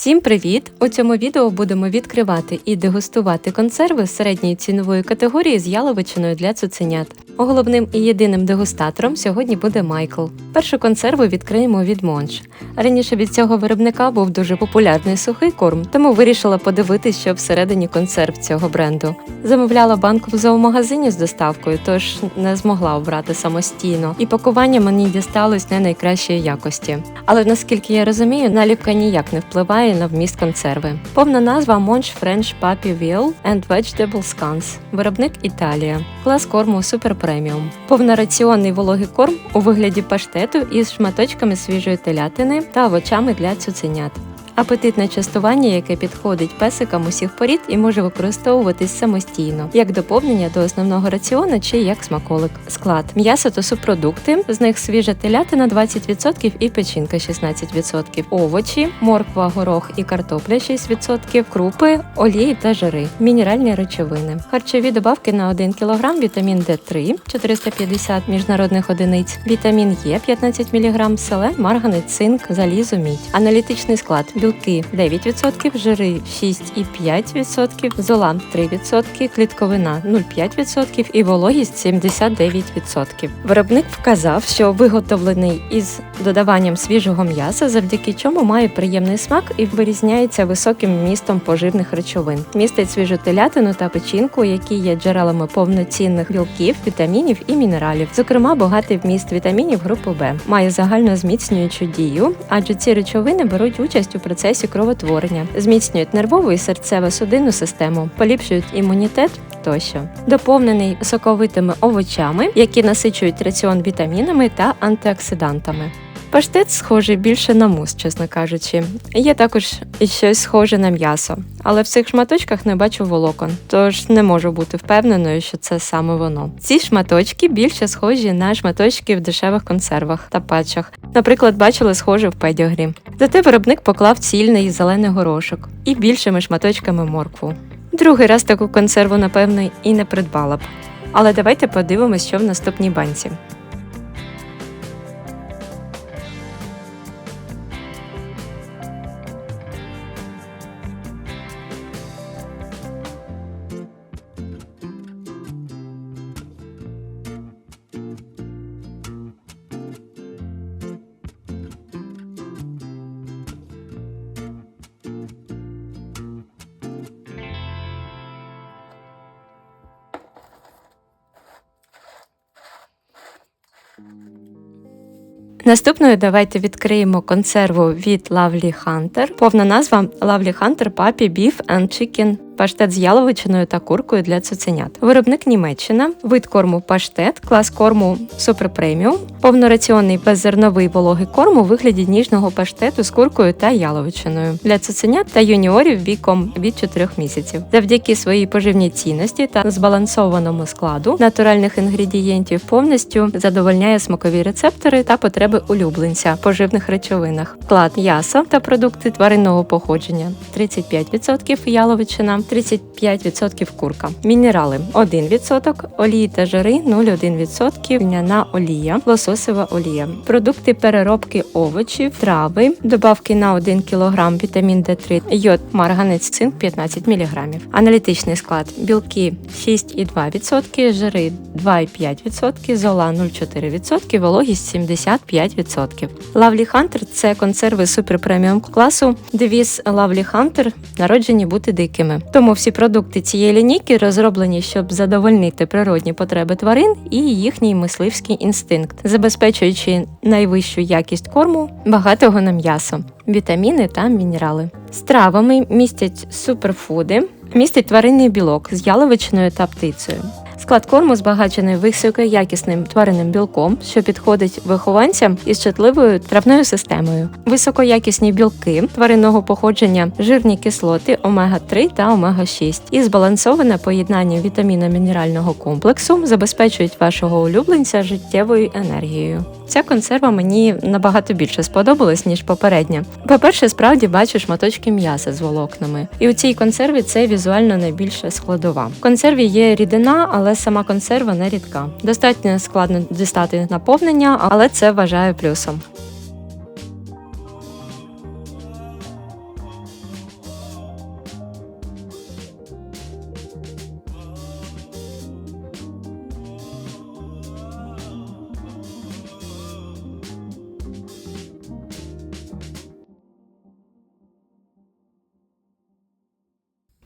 Всім привіт! У цьому відео будемо відкривати і дегустувати консерви середньої цінової категорії з яловичиною для цуценят. Головним і єдиним дегустатором сьогодні буде Майкл. Першу консерву відкриємо від Монш. Раніше від цього виробника був дуже популярний сухий корм, тому вирішила подивитись, що всередині консерв цього бренду. Замовляла банку в зоомагазині з доставкою, тож не змогла обрати самостійно, і пакування мені дісталось не найкращої якості. Але наскільки я розумію, наліпка ніяк не впливає на вміст консерви. Повна назва Monch French Puppy Wheel and Vegetable Scones. Виробник Італія. Клас корму Super Premium. Повнораціонний вологий корм у вигляді паштету із шматочками свіжої телятини та овочами для цуценят. Апетитне частування, яке підходить песикам усіх порід і може використовуватись самостійно, як доповнення до основного раціону чи як смаколик. Склад. М'ясо та субпродукти, з них свіжа телятина 20% і печінка 16%, овочі, морква, горох і картопля 6%, крупи, олії та жири, мінеральні речовини, харчові добавки на 1 кг, вітамін D3 450 міжнародних одиниць, вітамін Е 15 мг, селен, марганець, цинк, залізо, мідь, аналітичний склад білки 9%, жири 6,5%, зола 3%, клітковина 0,5% і вологість 79%. Виробник вказав, що виготовлений із додаванням свіжого м'яса, завдяки чому має приємний смак і вирізняється високим вмістом поживних речовин. Містить свіжу телятину та печінку, які є джерелами повноцінних білків, вітамінів і мінералів. Зокрема, багатий вміст вітамінів групи Б. Має загально зміцнюючу дію, адже ці речовини беруть участь у процесі кровотворення, зміцнюють нервову і серцево-судинну систему, поліпшують імунітет тощо. Доповнений соковитими овочами, які насичують раціон вітамінами та антиоксидантами. Паштет схожий більше на мус, чесно кажучи. Є також і щось схоже на м'ясо, але в цих шматочках не бачу волокон, тож не можу бути впевненою, що це саме воно. Ці шматочки більше схожі на шматочки в дешевих консервах та патчах. Наприклад, бачили схоже в педіогрі. Зате виробник поклав цільний зелений горошок і більшими шматочками моркву. Другий раз таку консерву, напевно, і не придбала б. Але давайте подивимось, що в наступній банці. Наступною давайте відкриємо консерву від Lovely Hunter. Повна назва Lovely Hunter Puppy Beef and Chicken паштет з яловичиною та куркою для цуценят. Виробник Німеччина, вид корму паштет, клас корму Premium, повнораціонний беззерновий вологий корм у вигляді ніжного паштету з куркою та яловичиною для цуценят та юніорів віком від 4 місяців. Завдяки своїй поживній цінності та збалансованому складу натуральних інгредієнтів повністю задовольняє смакові рецептори та потреби улюбленця поживних речовинах. Склад м'ясо та продукти тваринного походження 35% яловичина. 35% курка, мінерали 1%, олії та жири 0,1%, льняна олія, лососова олія, продукти переробки овочів, трави, добавки на 1 кг вітамін D3, йод, марганець, цинк 15 мг. Аналітичний склад білки 6,2%, жири 2,5%, зола 0,4%, вологість 75%. Lovely Hunter – це консерви супер преміум класу. Девіз Lovely Hunter – народжені бути дикими. Тому всі продукти цієї лінійки розроблені, щоб задовольнити природні потреби тварин і їхній мисливський інстинкт, забезпечуючи найвищу якість корму, багатого на м'ясо, вітаміни та мінерали. Стравами містять суперфуди, містять тваринний білок з яловичною та птицею. Склад корму збагачений високоякісним тваринним білком, що підходить вихованцям із чутливою травною системою, високоякісні білки тваринного походження, жирні кислоти омега-3 та омега-6 і збалансоване поєднання вітаміно-мінерального комплексу забезпечують вашого улюбленця життєвою енергією. Ця консерва мені набагато більше сподобалась, ніж попередня. По-перше, справді бачу шматочки м'яса з волокнами. І у цій консерві це візуально найбільше складова. В консерві є рідина, але сама консерва не рідка. Достатньо складно дістати наповнення, але це вважаю плюсом.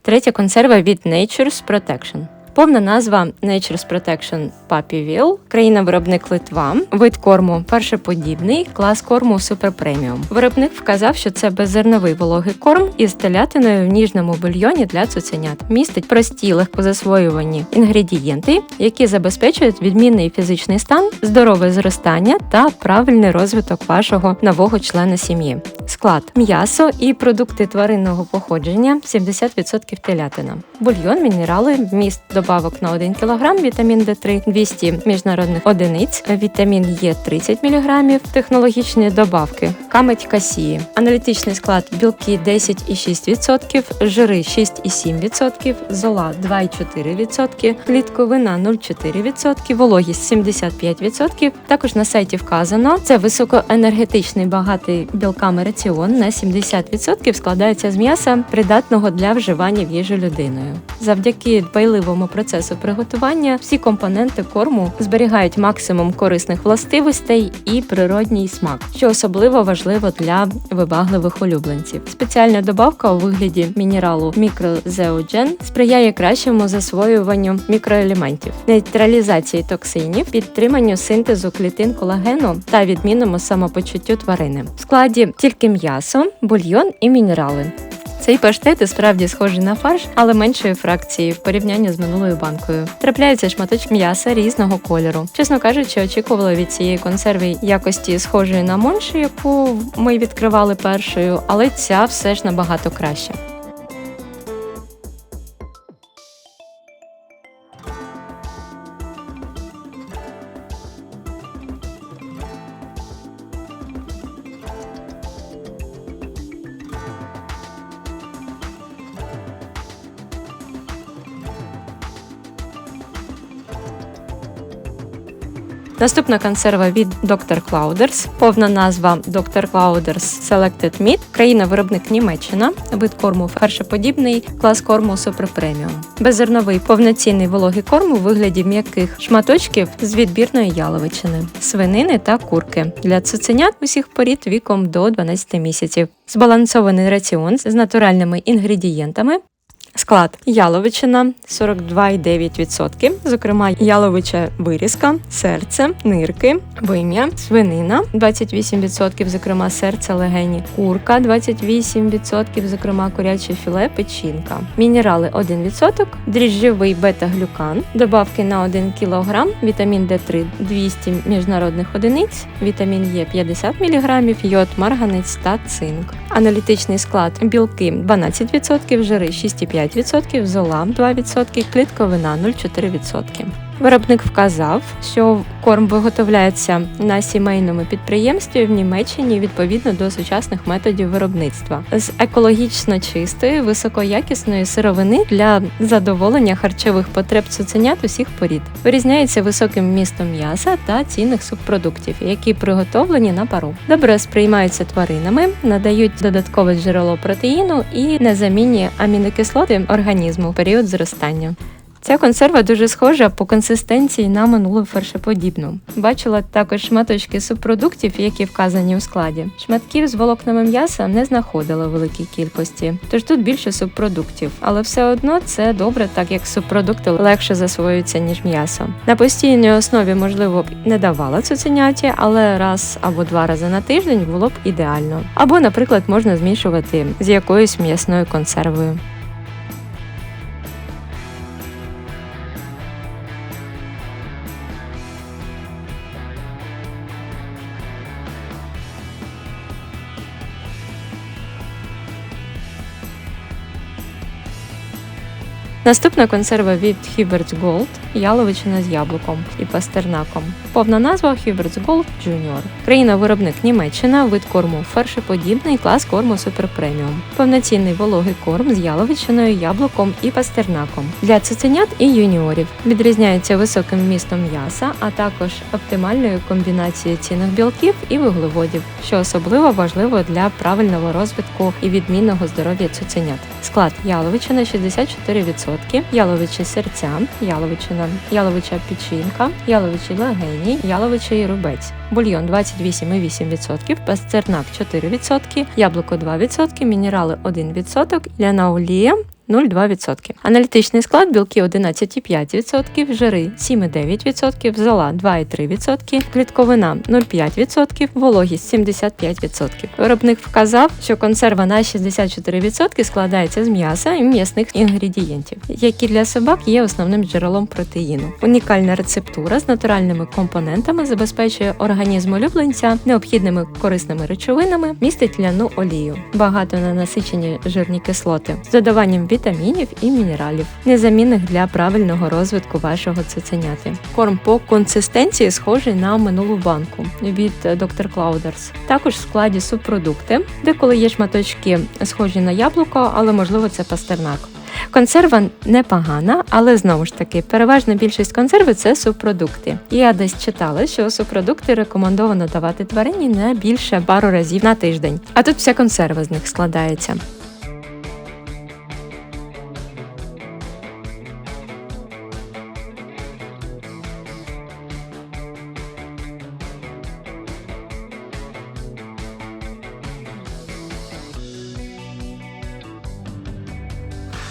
Третя консерва від Nature's Protection. Повна назва Nature's Protection Puppy Will, країна-виробник Литва, вид корму першоподібний, клас корму Super Premium. Виробник вказав, що це беззерновий вологий корм із телятиною в ніжному бульйоні для цуценят. Містить прості легкозасвоювані інгредієнти, які забезпечують відмінний фізичний стан, здорове зростання та правильний розвиток вашого нового члена сім'ї. Склад м'ясо і продукти тваринного походження 70% телятина, бульйон, мінерали, вміст добавок на 1 кг, вітамін Д3 200 міжнародних одиниць, вітамін Е 30 мг, технологічні добавки, камедь касії, аналітичний склад білки 10,6%, жири 6,7%, зола 2,4%, клітковина 0,4%, вологість 75%. Також на сайті вказано, це високоенергетичний багатий білками раціон на 70% складається з м'яса, придатного для вживання в їжу людиною. Завдяки дбайливому процесу приготування всі компоненти корму зберігають максимум корисних властивостей і природній смак, що особливо важливо для вибагливих улюбленців. Спеціальна добавка у вигляді мінералу мікрозеоджен сприяє кращому засвоюванню мікроелементів, нейтралізації токсинів, підтриманню синтезу клітин колагену та відмінному самопочуттю тварини. В складі тільки м'ясо, бульйон і мінерали. Цей паштет справді схожий на фарш, але меншої фракції в порівнянні з минулою банкою. Трапляється шматочок м'яса різного кольору. Чесно кажучи, очікувала від цієї консерви якості схожої на монші, яку ми відкривали першою, але ця все ж набагато краща. Наступна консерва від Dr. Clouders. Повна назва Dr. Clouders Selected Meat. Країна-виробник Німеччина. Вид корму першоподібний, клас корму Premium. Беззерновий повноцінний вологий корм у вигляді м'яких шматочків з відбірної яловичини, свинини та курки для цуценят усіх порід віком до 12 місяців. Збалансований раціон з натуральними інгредієнтами, Склад. Яловичина 42,9%, зокрема яловича вирізка, серце, нирки, вим'я, свинина 28%, зокрема серце легені, курка 28%, зокрема куряче філе, печінка, мінерали 1%, дріжджовий бета-глюкан, добавки на 1 кг, вітамін D3 200 міжнародних одиниць, вітамін Е 50 мг, йод, марганець та цинк. Аналітичний склад білки 12%, жири 6,5%, зола 2%, клітковина 0,4%. Виробник вказав, що корм виготовляється на сімейному підприємстві в Німеччині відповідно до сучасних методів виробництва з екологічно чистої, високоякісної сировини для задоволення харчових потреб цуценят усіх порід. Вирізняється високим вмістом м'яса та цінних субпродуктів, які приготовлені на пару. Добре сприймаються тваринами, надають додаткове джерело протеїну і незамінні амінокислоти організму в період зростання. Ця консерва дуже схожа по консистенції на минулу фаршеподібну. Бачила також шматочки субпродуктів, які вказані у складі. Шматків з волокнами м'яса не знаходила великій кількості, тож тут більше субпродуктів, але все одно це добре, так як субпродукти легше засвоюються ніж м'ясо. На постійній основі, можливо, б не давала цуценяті, але раз або два рази на тиждень було б ідеально. Або, наприклад, можна змішувати з якоюсь м'ясною консервою. Наступна консерва від Hubert's Gold яловичина з яблуком і пастернаком. Повна назва Hubert's Gold Junior. Країна-виробник Німеччина, вид корму фершеподібний, клас корму Premium. Повноцінний вологий корм з яловичиною, яблуком і пастернаком для цуценят і юніорів. Відрізняється високим вмістом м'яса, а також оптимальною комбінацією цінних білків і вуглеводів, що особливо важливо для правильного розвитку і відмінного здоров'я цуценят. Склад яловичина 64%, яловичі серця, яловичина, яловича печінка, яловичі легені, яловичий рубець, бульйон 28,8%, пастернак 4%, яблуко 2%, мінерали 1%, ляна олія 0,2%. Аналітичний склад білки 11,5%, жири 7,9%, зола 2,3%, клітковина 0,5%, вологість 75%. Виробник вказав, що консерва на 64% складається з м'яса і м'ясних інгредієнтів, які для собак є основним джерелом протеїну. Унікальна рецептура з натуральними компонентами забезпечує організм улюбленця необхідними корисними речовинами, містить ляну олію, багато на насичені жирні кислоти, з додаванням вітамінів і мінералів, незамінних для правильного розвитку вашого цуценяти. Корм по консистенції схожий на минулу банку від Dr. Clouders. Також в складі субпродукти, де коли є шматочки схожі на яблуко, але можливо це пастернак. Консерва непогана, але знову ж таки, переважна більшість консерви це субпродукти. Я десь читала, що субпродукти рекомендовано давати тварині не більше пару разів на тиждень. А тут вся консерва з них складається.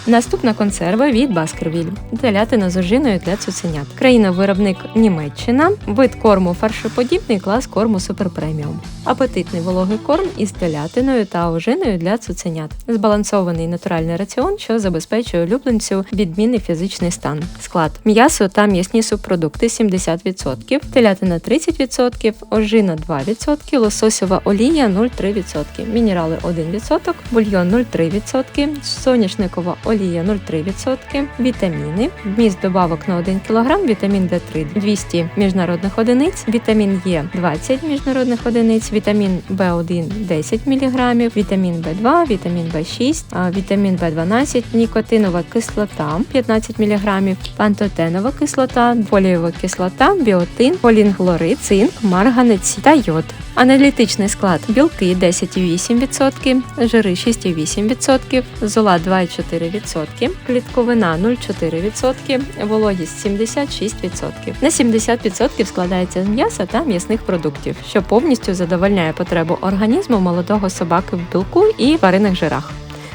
Наступна консерва від Баскервіль. Телятина з ожиною для цуценят. Країна-виробник Німеччина. Вид корму фаршоподібний, клас корму суперпреміум. Апетитний вологий корм із телятиною та ожиною для цуценят. Збалансований натуральний раціон, що забезпечує улюбленцю відмінний фізичний стан. Склад м'ясо та м'ясні субпродукти 70%, телятина 30%, ожина 2%, лососьова олія 0,3%, мінерали 1%, бульйон 0,3%, соняшникова олія 0,3%, вітаміни, вміст добавок на 1 кг, вітамін D3 200 міжнародних одиниць, вітамін Е 20 міжнародних одиниць, вітамін В1 10 мг, вітамін В2, вітамін В6, вітамін В12, нікотинова кислота 15 мг, пантотенова кислота, фолієва кислота, біотин, полінглорид, цинк, марганець та йод. Аналітичний склад білки 10,8%, жири 6,8%, зола 2,4%, клітковина 0,4%, вологість 76%. На 70% складається з м'яса та м'ясних продуктів, що повністю задовольняє потребу організму молодого собаки в білку і варених жирах.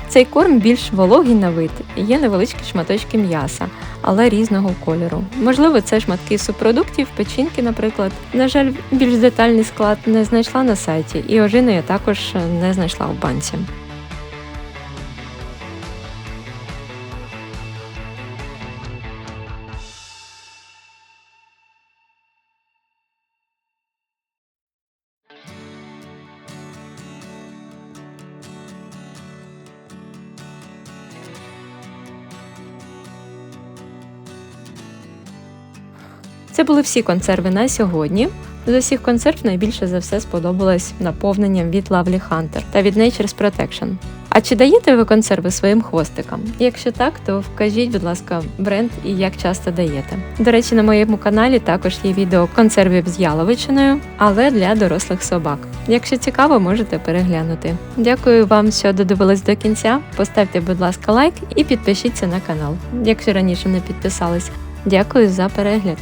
Цей корм більш вологий на вид, є невеличкі шматочки м'яса, але різного кольору. Можливо, це шматки субпродуктів, печінки, наприклад. На жаль, більш детальний склад не знайшла на сайті, і ожину я також не знайшла в банці. Це були всі консерви на сьогодні. З усіх консерв найбільше за все сподобалось наповненням від Lovely Hunter та від Nature's Protection. А чи даєте ви консерви своїм хвостикам? Якщо так, то вкажіть, будь ласка, бренд і як часто даєте. До речі, на моєму каналі також є відео консервів з яловичиною, але для дорослих собак. Якщо цікаво, можете переглянути. Дякую вам, що додивились до кінця. Поставте, будь ласка, лайк і підпишіться на канал, якщо раніше не підписались. Дякую за перегляд.